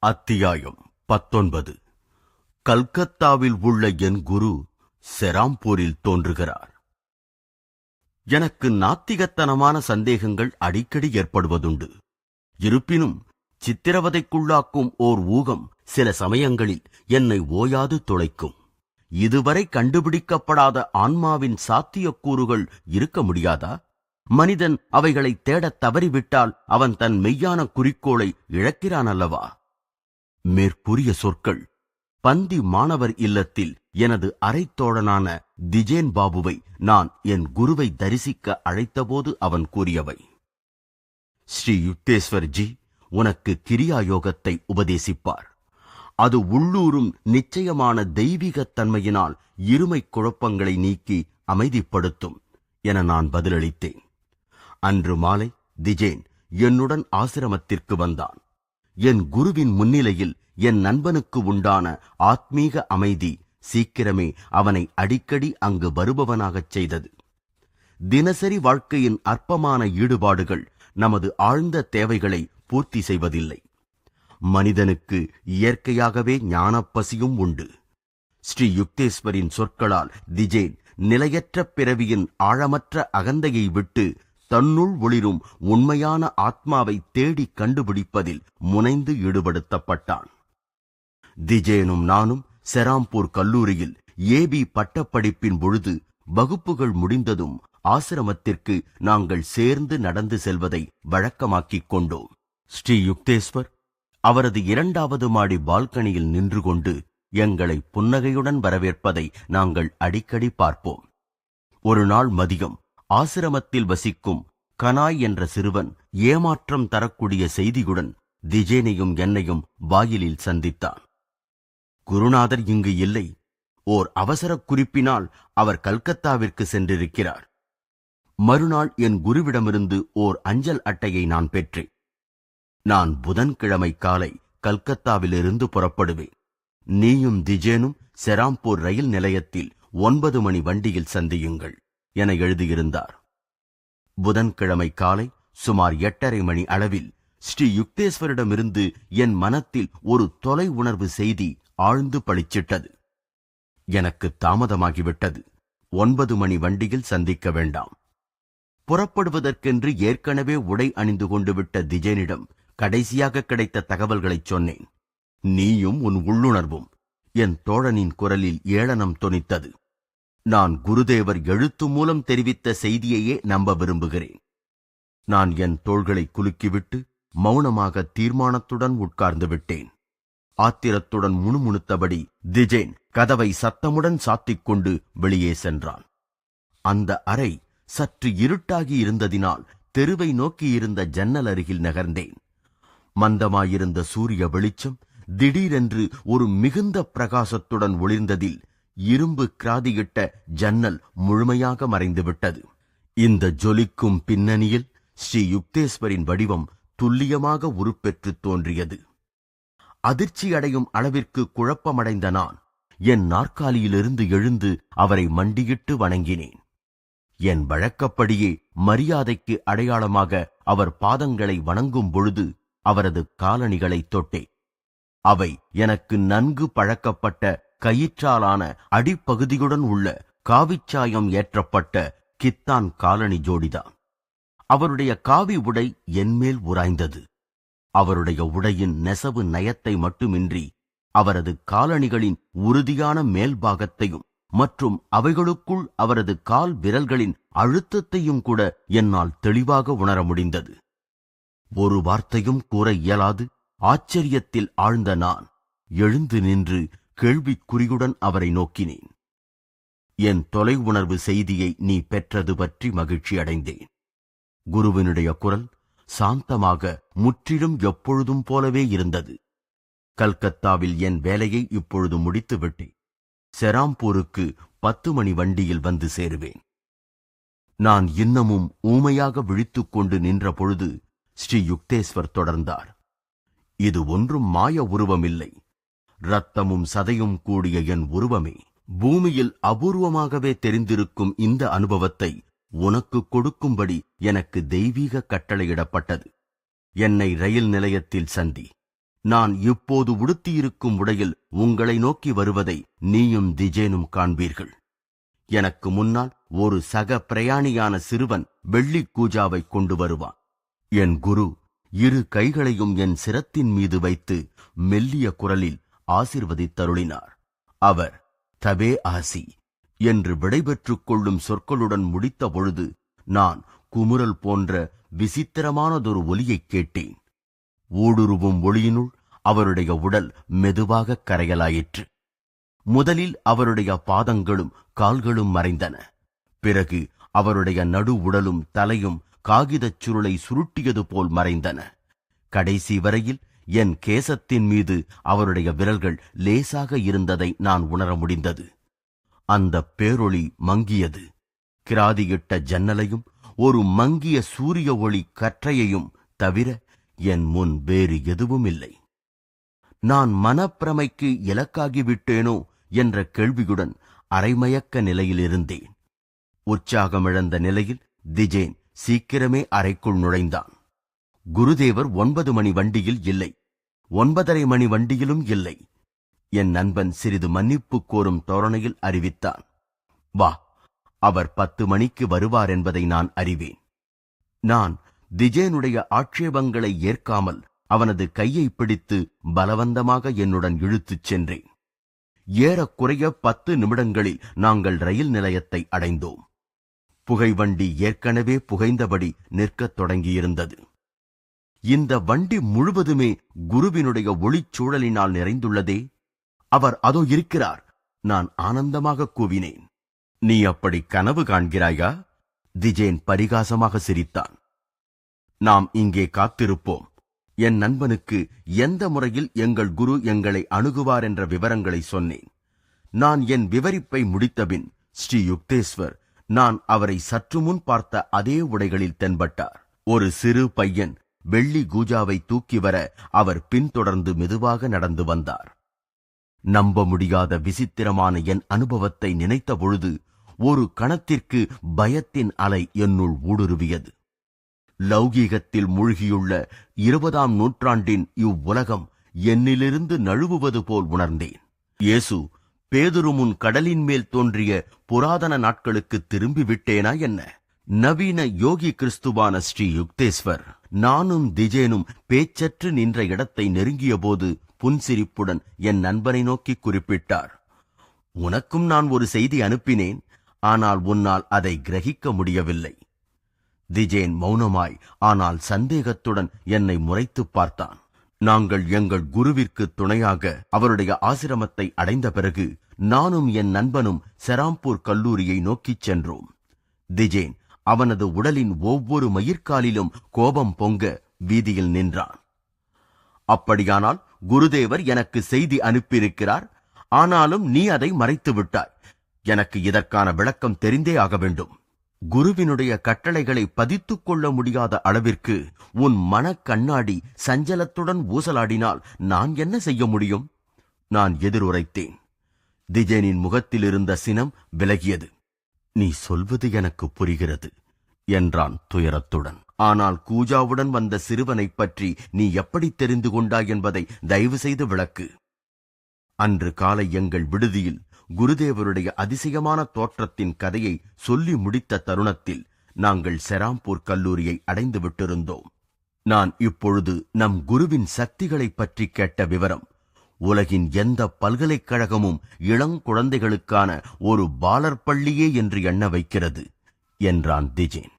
அத்தியாயம் பத்தொன்பது. கல்கத்தாவில் உள்ள என் குரு செராம்பூரில் தோன்றுகிறார். எனக்கு நாத்திகத்தனமான சந்தேகங்கள் அடிக்கடி ஏற்படுவதுண்டு. இருப்பினும் சித்திரவதைக்குள்ளாக்கும் ஓர் ஊகம் சில சமயங்களில் என்னை ஓயாது துளைக்கும் இதுவரை கண்டுபிடிக்கப்படாத ஆன்மாவின் சாத்தியக்கூறுகள் இருக்க முடியாதா? மனிதன் அவைகளை தேடத் தவறிவிட்டால் அவன் தன் மெய்யான குறிக்கோளை இழக்கிறான் அல்லவா? மேற்கூறிய சொற்கள். பந்தி மாணவர் இல்லத்தில் எனது அரைத்தோழனான திஜேன் பாபுவை நான் என் குருவை தரிசிக்க அழைத்தபோது அவன் கூறியவை. ஸ்ரீ யுக்தேஸ்வர்ஜி உனக்கு கிரியா யோகத்தை உபதேசிப்பார். அது உள்ளூரும் நிச்சயமான தெய்வீகத் தன்மையினால் இருமை குழப்பங்களை நீக்கி அமைதிப்படுத்தும் என நான் பதிலளித்தேன். அன்று மாலை திஜேன் என்னுடன் ஆசிரமத்திற்கு வந்தான். என் குருவின் முன்னிலையில் என் நண்பனுக்கு உண்டான ஆத்மீக அமைதி சீக்கிரமே அவனை அடிக்கடி அங்கு வருபவனாகச் செய்தது. தினசரி வாழ்க்கையின் அற்பமான ஈடுபாடுகள் நமது ஆழ்ந்த தேவைகளை பூர்த்தி செய்வதில்லை. மனிதனுக்கு இயற்கையாகவே ஞானப்பசியும் உண்டு. ஸ்ரீ யுக்தேஸ்வரின் சொற்களால் திஜேன் நிலையற்ற பிறவியின் ஆழமற்ற அகந்தையை விட்டு தன்னுள் ஒளிரும் உண்மையான ஆத்மாவை தேடி கண்டுபிடிப்பதில் முனைந்து ஈடுபடுத்தப்பட்டான். திஜேனும் நானும் செராம்பூர் கல்லூரியில் ஏபி பட்டப்படிப்பின் பொழுது வகுப்புகள் முடிந்ததும் ஆசிரமத்திற்கு நாங்கள் சேர்ந்து நடந்து செல்வதை வழக்கமாக்கிக் கொண்டோம். ஸ்ரீ யுக்தேஸ்வர் அவரது இரண்டாவது மாடி பால்கனியில் நின்று கொண்டு எங்களை புன்னகையுடன் வரவேற்பதை நாங்கள் அடிக்கடி பார்ப்போம். ஒரு நாள் மதியம் ஆசிரமத்தில் வசிக்கும் கனாய் என்ற சிறுவன் ஏமாற்றம் தரக்கூடிய செய்தியுடன் திஜேனையும் என்னையும் வாயிலில் சந்தித்தான். குருநாதர் இங்கு இல்லை. ஓர் அவசர குறிப்பினால் அவர் கல்கத்தாவிற்கு சென்றிருக்கிறார். மறுநாள் என் குருவிடமிருந்து ஓர் அஞ்சல் அட்டையை நான் பெற்றேன். நான் புதன்கிழமை காலை கல்கத்தாவிலிருந்து புறப்படுவேன். நீயும் திஜேனும் செராம்பூர் ரயில் நிலையத்தில் ஒன்பது மணி வண்டியில் சந்தியுங்கள். என எழுதியிருந்தார். புதன்கிழமை காலை சுமார் எட்டரை மணி அளவில் ஸ்ரீ யுக்தேஸ்வரிடமிருந்து என் மனத்தில் ஒரு தொலை உணர்வு செய்தி ஆழ்ந்து பளிச்சிட்டது. எனக்கு தாமதமாகிவிட்டது. ஒன்பது மணி வண்டியில் சந்திக்க வேண்டாம். புறப்படுவதற்கென்று ஏற்கனவே உடை அணிந்து கொண்டு விட்ட திஜேனிடம் கடைசியாக கிடைத்த தகவல்களைச் சொன்னேன். நீயும் உன் உள்ளுணர்வும் என் தோழனின் குரலில் ஏளனம் தொனித்தது. நான் குருதேவர் எழுத்து மூலம் தெரிவித்த செய்தியையே நம்ப விரும்புகிறேன். நான் என் தோள்களை குலுக்கிவிட்டு மௌனமாக தீர்மானத்துடன் உட்கார்ந்து விட்டேன். ஆத்திரத்துடன் முணுமுணுத்தபடி திஜேன் கதவை சத்தமுடன் சாத்திக் கொண்டு வெளியே சென்றான். அந்த அறை சற்று இருட்டாகி இருந்ததினால் தெருவை நோக்கியிருந்த ஜன்னல் அருகில் நகர்ந்தேன். மந்தமாயிருந்த சூரிய வெளிச்சம் திடீரென்று ஒரு மிகுந்த பிரகாசத்துடன் ஒளிர்ந்ததில் இரும்பு கிராதியிட்ட ஜன்னல் முழுமையாக மறைந்துவிட்டது. இந்த ஜொலிக்கும் பின்னணியில் ஸ்ரீ யுக்தேஸ்வரின் வடிவம் துல்லியமாக உருப்பெற்று தோன்றியது. அதிர்ச்சியடையும் அளவிற்கு குழப்பமடைந்த நான் என் நாற்காலியிலிருந்து எழுந்து அவரை மண்டியிட்டு வணங்கினேன். என் வழக்கப்படியே மரியாதைக்கு அடையாளமாக அவர் பாதங்களை வணங்கும் பொழுது அவரது காலணிகளை தொட்டேன். அவை எனக்கு நன்கு பழக்கப்பட்ட கயிற்றாலான அடிப்பகுதியுடன் உள்ள காவிச்சாயம் ஏற்றப்பட்ட கித்தான் காலணி ஜோடிதான். அவருடைய காவி உடை என்மேல் உராய்ந்தது. அவருடைய உடையின் நெசவு நயத்தை மட்டுமின்றி அவரது காலணிகளின் உறுதியான மேல்பாகத்தையும் மற்றும் அவைகளுக்குள் அவரது கால் விரல்களின் அழுத்தத்தையும் கூட என்னால் தெளிவாக உணர முடிந்தது. ஒரு வார்த்தையும் கூற இயலாது. ஆச்சரியத்தில் ஆழ்ந்த நான் எழுந்து நின்று கேள்விக்குறியுடன் அவரை நோக்கினேன். என் தொலை உணர்வு செய்தியை நீ பெற்றது பற்றி மகிழ்ச்சி அடைந்தேன். குருவினுடைய குரல் சாந்தமாக முற்றிலும் எப்பொழுதும் போலவே இருந்தது. கல்கத்தாவில் என் வேலையை இப்பொழுது முடித்துவிட்டேன் செராம்பூருக்கு பத்து மணி வண்டியில் வந்து சேருவேன். நான் இன்னமும் ஊமையாக விழித்துக் கொண்டு நின்ற பொழுது ஸ்ரீ யுக்தேஸ்வர் தொடர்ந்தார். இது ஒன்றும் மாய உருவமில்லை. இரத்தமும் சதையும் கூடிய என் உருவமே. பூமியில் அபூர்வமாகவே தெரிந்திருக்கும் இந்த அனுபவத்தை உனக்கு கொடுக்கும்படி எனக்கு தெய்வீக கட்டளையிடப்பட்டது. என்னை ரயில் நிலையத்தில் சந்தி. நான் இப்போது உடுத்தியிருக்கும் உடையில் உங்களை நோக்கி வருவதை நீயும் திஜேனும் காண்பீர்கள். எனக்கு முன்னால் ஒரு சக பிரயாணியான சிறுவன் வெள்ளி கூஜாவை கொண்டு வருவான். என் குரு இரு கைகளையும் என் சிரத்தின் மீது வைத்து மெல்லிய குரலில் ஆசிர்வதித்தருளினார். அவர் தபே ஆசி என்று விடைபெற்றுக் கொள்ளும் சொற்களுடன் முடித்த பொழுது நான் குமுறல் போன்ற விசித்திரமானதொரு ஒலியைக் கேட்டேன். ஊடுருவும் ஒளியினுள் அவருடைய உடல் மெதுவாக கரையலாயிற்று. முதலில் அவருடைய பாதங்களும் கால்களும் மறைந்தன. பிறகு அவருடைய நடு உடலும் தலையும் காகிதச் சுருளை சுருட்டியது போல் மறைந்தன. கடைசி வரையில் என் கேசத்தின் மீது அவருடைய விரல்கள் லேசாக இருந்ததை நான் உணர முடிந்தது. அந்த பேரொளி மங்கியது. கிராதியிட்ட ஜன்னலையும் ஒரு மங்கிய சூரிய ஒளி கற்றையையும் தவிர என் முன் வேறு எதுவும் இல்லை நான் மனப்பிரமைக்கு இலக்காகிவிட்டேனோ என்ற கேள்வியுடன் அரைமயக்க நிலையில் இருந்தேன். உற்சாகமிழந்த நிலையில் திஜேன் சீக்கிரமே அறைக்குள் நுழைந்தான். குருதேவர் ஒன்பது மணி வண்டியில் இல்லை. ஒன்பதரை மணி வண்டியிலும் இல்லை. என் நண்பன் சிறிது மன்னிப்பு கோரும் தோரணையில் அறிவித்தான். வா அவர் பத்து மணிக்கு வருவார் என்பதை நான் அறிவேன். நான் திஜேனுடைய ஆட்சேபங்களை ஏற்காமல் அவனது கையை பிடித்து பலவந்தமாக என்னுடன் இழுத்துச் சென்றேன். ஏறக்குறைய பத்து நிமிடங்களில் நாங்கள் ரயில் நிலையத்தை அடைந்தோம். புகைவண்டி ஏற்கனவே புகைந்தபடி நிற்கத் தொடங்கியிருந்தது. இந்த வண்டி முழுவதுமே குருவினுடைய ஒளிச்சூழலினால் நிறைந்துள்ளதே. அவர் அதோ இருக்கிறார். நான் ஆனந்தமாக கூவினேன். நீ அப்படி கனவு காண்கிறாயா? திஜேன் பரிகாசமாக சிரித்தான். நாம் இங்கே காத்திருப்போம். என் நண்பனுக்கு எந்த முறையில் எங்கள் குரு எங்களை அணுகுவார் என்ற விவரங்களை சொன்னேன். நான் என் விவரிப்பை முடித்தபின் ஸ்ரீ யுக்தேஸ்வர் நான் அவரை சற்று முன் பார்த்த அதே உடைகளில் தென்பட்டார். ஒரு சிறு பையன் வெள்ளி கூஜாவை தூக்கி வர அவர் பின்தொடர்ந்து மெதுவாக நடந்து வந்தார். நம்ப முடியாத விசித்திரமான என் அனுபவத்தை நினைத்த பொழுது ஒரு கணத்திற்கு பயத்தின் அலை என்னுள் ஊடுருவியது. லௌகீகத்தில் மூழ்கியுள்ள இருபதாம் நூற்றாண்டின் இவ்வுலகம் என்னிலிருந்து நழுவுவது போல் உணர்ந்தேன். இயேசு பேதுருமுன் கடலின் மேல் தோன்றிய புராதன நாட்களுக்கு திரும்பி விட்டேனா என்ன? நவீன யோகி கிறிஸ்துவான ஸ்ரீ யுக்தேஸ்வர். நானும் திஜேனும் பேச்சற்று நின்ற இடத்தை நெருங்கிய போது புன்சிரிப்புடன் என் நண்பனை நோக்கி குறிப்பிட்டார். உனக்கும் நான் ஒரு செய்தி அனுப்பினேன் ஆனால் உன்னால் அதை கிரகிக்க முடியவில்லை. திஜேன் மௌனமாய் ஆனால் சந்தேகத்துடன் என்னை முறைத்துப் பார்த்தான். நாங்கள் எங்கள் குருவிற்கு துணையாக அவருடைய ஆசிரமத்தை அடைந்த பிறகு நானும் என் நண்பனும் செராம்பூர் கல்லூரியை நோக்கிச் சென்றோம். திஜேன் அவனது உடலின் ஒவ்வொரு மயிர்காலிலும் கோபம் பொங்க வீதியில் நின்றான். அப்படியானால் குருதேவர் எனக்கு செய்தி அனுப்பியிருக்கிறார். ஆனாலும் நீ அதை மறைத்து விட்டாய். எனக்கு இதற்கான விளக்கம் தெரிந்தே ஆக வேண்டும். குருவினுடைய கட்டளைகளை பதித்துக் கொள்ள முடியாத அளவிற்கு உன் மனக் கண்ணாடி சஞ்சலத்துடன் ஊசலாடினால் நான் என்ன செய்ய முடியும்? நான் எதிருரைத்தேன் திஜேனின் முகத்தில் இருந்த சினம் விலகியது. நீ சொல்வது எனக்கு புரிகிறது என்றான் துயரத்துடன். ஆனால் கூஜாவுடன் வந்த சிறுவனைப் பற்றி நீ எப்படி தெரிந்து கொண்டாய் என்பதை தயவு செய்து விளக்கு. அன்று காலை எங்கள் விடுதியில் குருதேவருடைய அதிசயமான தோற்றத்தின் கதையை சொல்லி முடித்த தருணத்தில் நாங்கள் செராம்பூர் கல்லூரியை அடைந்து விட்டிருந்தோம். நான் இப்பொழுது நம் குருவின் சக்திகளைப் பற்றி கேட்ட விவரம் உலகின் எந்த பல்கலைக்கழகமும் இளங்குழந்தைகளுக்கான ஒரு பாலர் பள்ளியே என்று எண்ண வைக்கிறது என்றான் திஜேன்.